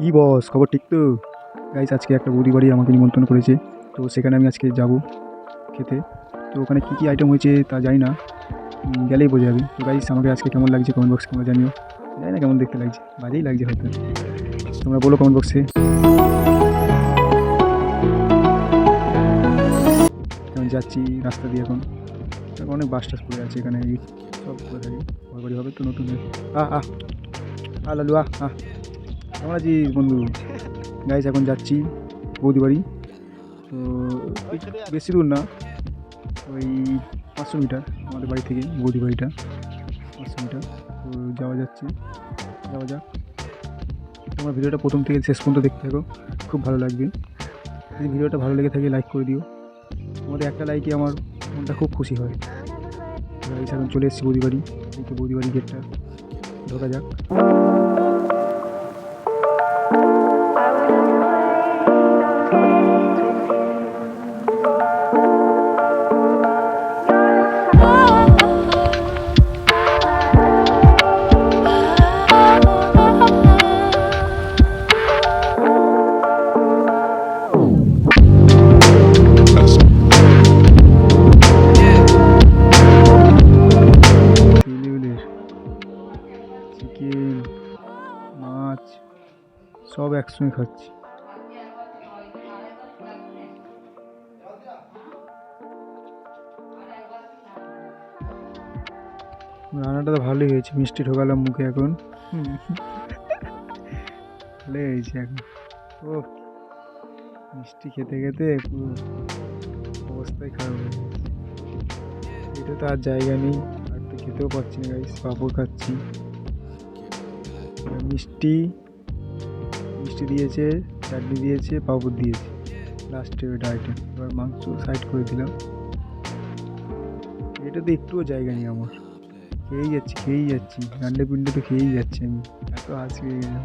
কি বস, খবর ঠিক তো? গাইস আজকে একটা বৌদি বাড়ি আমাকে নিমন্ত্রণ করেছে, তো সেখানে আমি আজকে যাব খেতে। তো ওখানে কী কী আইটেম হয়েছে তা জানি না গেলেই বোঝা যাবে। তো গাইস আমাকে আজকে কেমন লাগছে কমেন্ট বক্সে তোমরা জানিও। জানি না কেমন দেখতে লাগছে, বাজেই লাগছে হয়তো। তোমরা বলো কমেন্ট বক্সে এখন যাচ্ছি রাস্তা দিয়ে এখন। এখন অনেক বাস টাস পড়ে আছে এখানে সব পড়ে থাকে। ঘর বাড়ি হবে তো নতুন আহ আহ। আ লালু, আহ আহ। কেমন আছিস বন্ধু? গাইস এখন যাচ্ছি বৌদি বাড়ি তো বেশি দূর না, ওই পাঁচশো মিটার আমাদের বাড়ি থেকে বৌদি বাড়িটা পাঁচশো মিটার। তো যাওয়া যাচ্ছে, যাওয়া যাক। তোমার ভিডিওটা প্রথম থেকে শেষ পর্যন্ত দেখতে থাকো, খুব ভালো লাগবে। যদি ভিডিওটা ভালো লেগে থাকে লাইক করে দিও। তোমাদের একটা লাইকে আমার মনটা খুব খুশি হয়। এখন চলে এসেছি বৌদি বাড়ি এই তো বৌদি বাড়ি গেটটা ঢোকা যাক। সব একসঙ্গে খাচ্ছি। রান্নাটা তো ভালোই হয়েছে, মিষ্টি ঢোকালাম মুখে এখন। ভালোই হয়েছে এখন। ও, মিষ্টি খেতে খেতে অবস্থাই খারাপ হয়ে গেছে। এটা তো আর জায়গা নেই, আর তো খেতেও পাচ্ছি না গাইস পাঁপড় খাচ্ছি। মিষ্টি মিষ্টি দিয়েছে, চাটনি দিয়েছে, পাপড় দিয়েছে। লাস্টে ওইটা আইটেম এবার মাংস সাইড করে দিলাম। এটাতে একটুও জায়গা নেই আমার। খেয়েই যাচ্ছি খেয়েই যাচ্ছি। গান্ডে পিন্ডে তো খেয়েই যাচ্ছি আমি। এত হাসি হয়ে গেলাম।